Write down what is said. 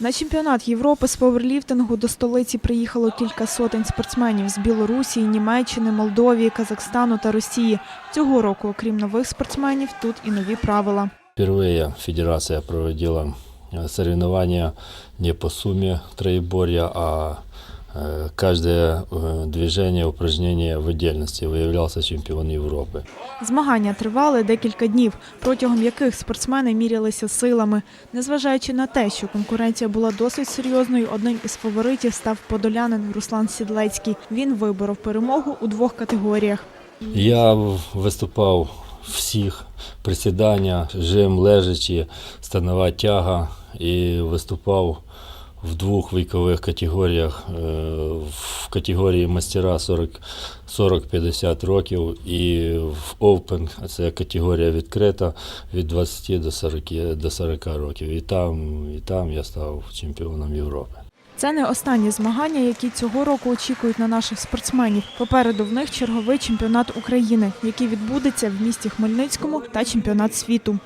На чемпіонат Європи з поверліфтингу до столиці приїхало кілька сотень спортсменів з Білорусі, Німеччини, Молдовії, Казахстану та Росії. Цього року, окрім нових спортсменів, тут і нові правила. Впервые федерация проводила э, соревнования не по сумме троеборья, а э, каждое э, движение, упражнение в отдельности выявлялся чемпион Европы. Змагання тривали декілька днів, протягом яких спортсмени мірялися силами. Незважаючи на те, що конкуренція була досить серйозною, одним із фаворитів став подолянин Руслан Сідлецький. Він виборов перемогу у двох категоріях. Я в- виступав всіх присідання, жим лежачі, станова тяга і виступав в двох вікових категоріях. Е, В категорії мастера 40 40-50 років і в Open, а це категорія відкрита від 20 до 40, до 40 років. І там, і там я став чемпіоном Європи. Це не останні змагання, які цього року очікують на наших спортсменів. Попереду в них черговий чемпіонат України, який відбудеться в місті Хмельницькому та чемпіонат світу.